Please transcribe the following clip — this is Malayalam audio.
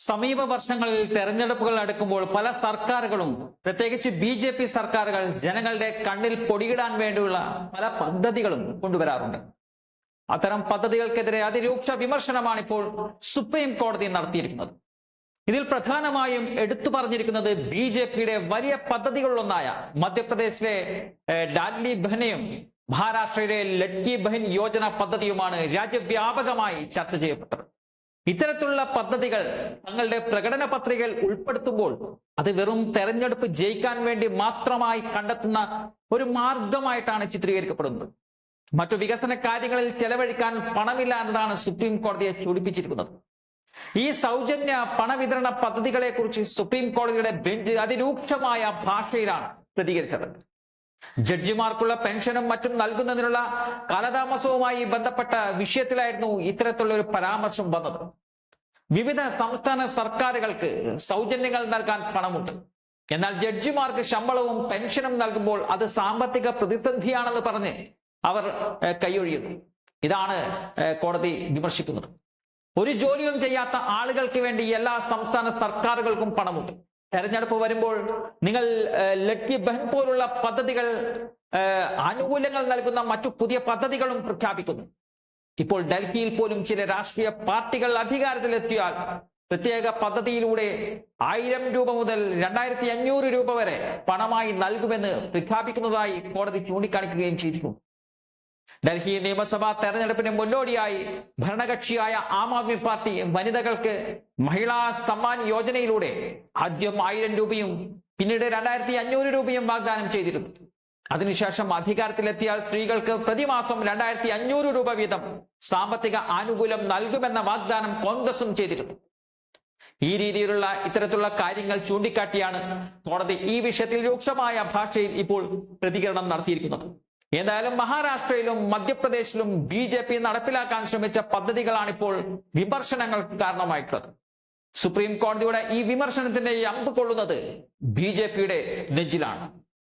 സമീപ വർഷങ്ങളിൽ തെരഞ്ഞെടുപ്പുകൾ അടുക്കുമ്പോൾ പല സർക്കാരുകളും പ്രത്യേകിച്ച് ബി ജെ പി സർക്കാരുകൾ ജനങ്ങളുടെ കണ്ണിൽ പൊടിയിടാൻ വേണ്ടിയുള്ള പല പദ്ധതികളും കൊണ്ടുവരാറുണ്ട്. അത്തരം പദ്ധതികൾക്കെതിരെ അതിരൂക്ഷ വിമർശനമാണ് ഇപ്പോൾ സുപ്രീം കോടതി നടത്തിയിരിക്കുന്നത്. ഇതിൽ പ്രധാനമായും എടുത്തു പറഞ്ഞിരിക്കുന്നത് ബി ജെ പിയുടെ വലിയ പദ്ധതികളിലൊന്നായ മധ്യപ്രദേശിലെ ഡാഡ്ലി ബഹനയും മഹാരാഷ്ട്രയിലെ ലഡ്കി ബഹൻ യോജന പദ്ധതിയുമാണ് രാജ്യവ്യാപകമായി ചർച്ച ചെയ്യപ്പെട്ടത്. ഇത്തരത്തിലുള്ള പദ്ധതികൾ തങ്ങളുടെ പ്രകടന പത്രികയിൽ ഉൾപ്പെടുത്തുമ്പോൾ അത് വെറും തെരഞ്ഞെടുപ്പ് ജയിക്കാൻ വേണ്ടി മാത്രമായി കണ്ടെത്തുന്ന ഒരു മാർഗമായിട്ടാണ് ചിത്രീകരിക്കപ്പെടുന്നത്. മറ്റു വികസന കാര്യങ്ങളിൽ ചെലവഴിക്കാൻ പണമില്ല എന്നതാണ് സുപ്രീം കോടതിയെ ചൂടിപ്പിച്ചിരിക്കുന്നത്. ഈ സൗജന്യ പണവിതരണ പദ്ധതികളെ കുറിച്ച് സുപ്രീം കോടതിയുടെ ബെഞ്ച് അതിരൂക്ഷമായ ഭാഷയിലാണ് പ്രതികരിച്ചത്. ജഡ്ജിമാർക്കുള്ള പെൻഷനും മറ്റും നൽകുന്നതിനുള്ള കാലതാമസവുമായി ബന്ധപ്പെട്ട വിഷയത്തിലായിരുന്നു ഇത്തരത്തിലുള്ള ഒരു പരാമർശം വന്നത്. വിവിധ സംസ്ഥാന സർക്കാരുകൾക്ക് സൗജന്യങ്ങൾ നൽകാൻ പണമുണ്ട്. എന്നാൽ ജഡ്ജിമാർക്ക് ശമ്പളവും പെൻഷനും നൽകുമ്പോൾ അത് സാമ്പത്തിക പ്രതിസന്ധിയാണെന്ന് പറഞ്ഞ് അവർ കൈയൊഴിയുന്നു. ഇതാണ് കോടതി വിമർശിക്കുന്നത്. ഒരു ജോലിയും ചെയ്യാത്ത ആളുകൾക്ക് വേണ്ടി എല്ലാ സംസ്ഥാന സർക്കാരുകൾക്കും പണമുണ്ട്. തെരഞ്ഞെടുപ്പ് വരുമ്പോൾ നിങ്ങൾ ലക്കി ബഹൻ പോലുള്ള പദ്ധതികൾ ആനുകൂല്യങ്ങൾ നൽകുന്ന മറ്റു പുതിയ പദ്ധതികളും പ്രഖ്യാപിക്കുന്നു. ഇപ്പോൾ ഡൽഹിയിൽ പോലും ചില രാഷ്ട്രീയ പാർട്ടികൾ അധികാരത്തിലെത്തിയാൽ പ്രത്യേക പദ്ധതിയിലൂടെ ആയിരം രൂപ മുതൽ രണ്ടായിരത്തി അഞ്ഞൂറ് രൂപ വരെ പണമായി നൽകുമെന്ന് പ്രഖ്യാപിക്കുന്നതായി കോടതി ചൂണ്ടിക്കാണിക്കുകയും ചെയ്തിരുന്നു. ഡൽഹി നിയമസഭാ തെരഞ്ഞെടുപ്പിന് മുന്നോടിയായി ഭരണകക്ഷിയായ ആം ആദ്മി പാർട്ടി വനിതകൾക്ക് മഹിളാ സമ്മാൻ യോജനയിലൂടെ ആദ്യം ആയിരം രൂപയും പിന്നീട് രണ്ടായിരത്തി അഞ്ഞൂറ് രൂപയും വാഗ്ദാനം ചെയ്തിരുന്നു. അതിനുശേഷം അധികാരത്തിലെത്തിയാൽ സ്ത്രീകൾക്ക് പ്രതിമാസം രണ്ടായിരത്തി അഞ്ഞൂറ് രൂപ വീതം സാമ്പത്തിക ആനുകൂല്യം നൽകുമെന്ന വാഗ്ദാനം കോൺഗ്രസും ചെയ്തിരുന്നു. ഈ രീതിയിലുള്ള ഇത്തരത്തിലുള്ള കാര്യങ്ങൾ ചൂണ്ടിക്കാട്ടിയാണ് കോടതി ഈ വിഷയത്തിൽ രൂക്ഷമായ ഭാഷയിൽ ഇപ്പോൾ പ്രതികരണം നടത്തിയിരിക്കുന്നത്. എന്തായാലും മഹാരാഷ്ട്രയിലും മധ്യപ്രദേശിലും ബി ജെ പി നടപ്പിലാക്കാൻ ശ്രമിച്ച പദ്ധതികളാണിപ്പോൾ വിമർശനങ്ങൾക്ക് കാരണമായിട്ടുള്ളത്. സുപ്രീം കോടതിയുടെ ഈ വിമർശനത്തിന്റെ അമ്പ് കൊള്ളുന്നത് ബി ജെ പിയുടെ നെഞ്ചിലാണ്.